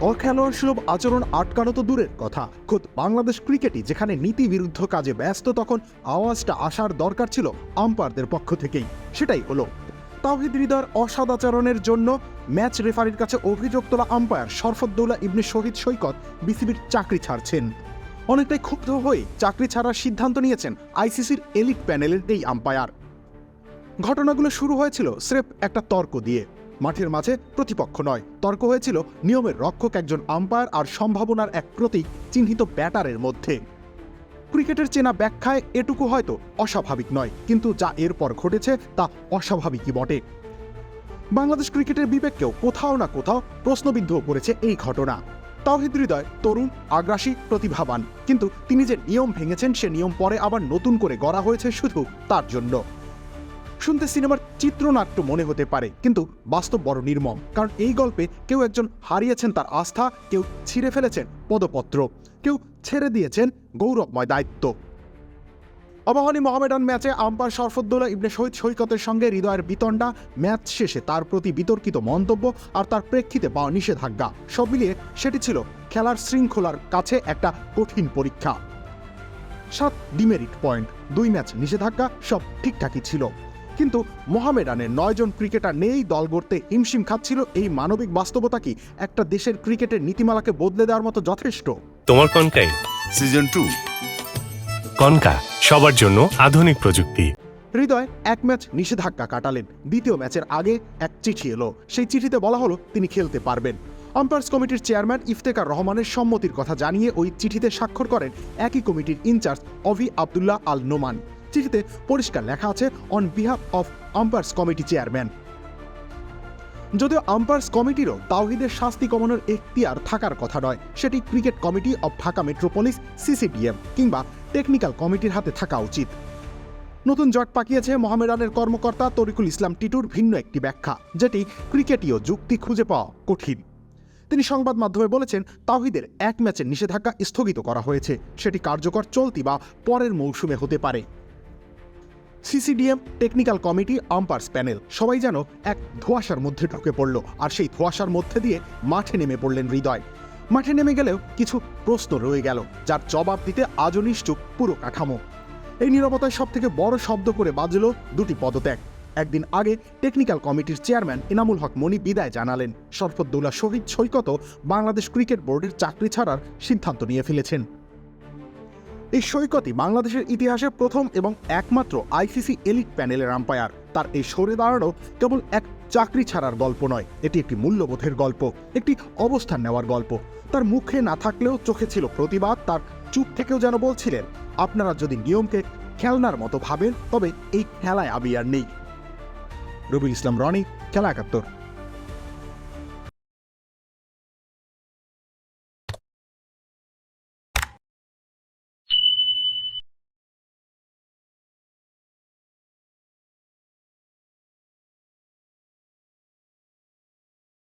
অখেলোয়াড় সুলভ আচরণ আটকানো তো দূরের কথা। খোদ বাংলাদেশ ক্রিকেটই যেখানে নীতি বিরুদ্ধ কাজে ব্যস্ত, তখন আওয়াজটা আসার দরকার ছিল আম্পায়ারদের পক্ষ থেকেই। সেটাই হলো, তাওহিদ হৃদয়ের অসদাচরণের জন্য ম্যাচ রেফারির কাছে অভিযোগ তোলা আম্পায়ার শরফদ্দৌলা ইবনে শহীদ সৈকত বিসিবির চাকরি ছাড়ছেন। অনেকটাই ক্ষুব্ধ হয়ে চাকরি ছাড়ার সিদ্ধান্ত নিয়েছেন আইসিসির এলিট প্যানেলের এই আম্পায়ার। ঘটনাগুলো শুরু হয়েছিল স্রেফ একটা তর্ক দিয়ে। মাঠের মাঝে প্রতিপক্ষ নয়। তর্ক হয়েছিল নিয়মের রক্ষক একজন আম্পায়ার আর সম্ভাবনার এক প্রতীক চিহ্নিত ব্যাটারের মধ্যে। ক্রিকেটের চেনা ব্যাখ্যায় এটুকু হয়তো অস্বাভাবিক নয়, কিন্তু যা এরপর ঘটেছে তা অস্বাভাবিকই বটে। বাংলাদেশ ক্রিকেটের বিবেককেও কোথাও না কোথাও প্রশ্নবিদ্ধ করেছে এই ঘটনা। তাওহিদ হৃদয়, তরুণ, আগ্রাসী, প্রতিভাবান, কিন্তু তিনি যে নিয়ম ভেঙেছেন সে নিয়ম পরে আবার নতুন করে গড়া হয়েছে শুধু তার জন্য। শুনতে সিনেমার চিত্রনাট্য মনে হতে পারে, কিন্তু বাস্তব বড় নির্মম, কারণ এই গল্পে কেউ একজন হারিয়েছেন তার আস্থা, কেউ ছিঁড়ে ফেলেছেন পদপত্র, কেউ ছেড়ে দিয়েছেন গৌরবময় দায়িত্ব। অবাহনী মোহামেডান ম্যাচে আম্পায়ার শরফদ্দৌলা, ইবনে শহীদ সৈকতের সঙ্গে হৃদয়ের বিতণ্ডা, ম্যাচ শেষে তার প্রতি বিতর্কিত মন্তব্য আর তার প্রেক্ষিতে পাওয়া নিষেধাজ্ঞা, সব মিলিয়ে সেটি ছিল খেলার শৃঙ্খলার কাছে একটা কঠিন পরীক্ষা। সাত ডিমেরিট পয়েন্ট, দুই ম্যাচ নিষেধাজ্ঞা, সব ঠিকঠাকই ছিল। কিন্তু মোহামেডানের নয়জন ক্রিকেটার নেই দল গড়তে হিমশিম খাচ্ছিল এই মানবিক বাস্তবতা কি একটা দেশের ক্রিকেটের নীতিমালাকে বদলে দেওয়ার মতো যথেষ্ট? তোমার কনকাই সিজন টু কনকা সবার জন্য আধুনিক প্রযুক্তি। হৃদয় এক ম্যাচ নিষেধাজ্ঞা কাটালেন। দ্বিতীয় ম্যাচের আগে এক চিঠি এলো। সেই চিঠিতে বলা হলো তিনি খেলতে পারবেন। আম্পায়ার্স কমিটির চেয়ারম্যান ইফতেকার রহমানের সম্মতির কথা জানিয়ে ওই চিঠিতে স্বাক্ষর করেন একই কমিটির ইনচার্জ অভি আবদুল্লাহ আল নোমান। চিঠিতে পরিষ্কার লেখা আছে on behalf of umpires committee chairman যদিও আম্পায়ার্স কমিটিরও তাওহিদের শাস্তি কমানোর এখতিয়ার থাকার কথা নয়, সেটি cricket committee of Dhaka metropolis CCDM কিংবা টেকনিক্যাল কমিটির হাতে থাকা উচিত। নতুন জট পাকিয়েছে মোহামেডানের কর্মকর্তা তরিকুল ইসলাম টিটুর ভিন্ন একটি ব্যাখ্যা, যেটি ক্রিকেটীয় যুক্তি খুঁজে পাওয়া কঠিন। তিনি সংবাদ মাধ্যমে বলেছেন, তাওহিদের এক ম্যাচের নিষেধাজ্ঞা স্থগিত করা হয়েছে, সেটি কার্যকর চলতি বা পরের মৌসুমে হতে পারে। CCDM technical committee umpires panel. সবাই যেন এক ধোঁয়াশার মধ্যে ঢুকে পড়ল আর সেই ধোঁয়াশার মধ্যে দিয়ে মাঠে নেমে পড়লেন হৃদয়। মাঠে নেমে গেলেও কিছু প্রশ্ন রয়ে গেল, যার জবাব দিতে আজও নিশ্চুপ পুরো কাঠামো। এই নিরবতায় সব থেকে বড় শব্দ করে বাজল দুটি পদত্যাগ। একদিন আগে টেকনিক্যাল কমিটির চেয়ারম্যান ইনামুল হক মনি বিদায় জানালেন, শরফদ্দৌলা শহীদ সৈকতও বাংলাদেশ ক্রিকেট বোর্ডের চাকরি ছাড়ার সিদ্ধান্ত নিয়ে ফেলেছেন। এই সৈকতই বাংলাদেশের ইতিহাসে প্রথম এবং একমাত্র আইসিসি এলিট প্যানেলের আম্পায়ার। তার এই সরে দাঁড়ানো কেবল এক চাকরি ছাড়ার গল্প নয়, এটি একটি মূল্যবোধের গল্প, একটি অবস্থান নেওয়ার গল্প। তার মুখে না থাকলেও চোখে ছিল প্রতিবাদ, তার চুপ থেকেও যেন বলছিলেন, আপনারা যদি নিয়মকে খেলনার মতো ভাবেন, তবে এই খেলায় আমি আর নেই। রবিউল ইসলাম রনি, খেলা একাত্তর।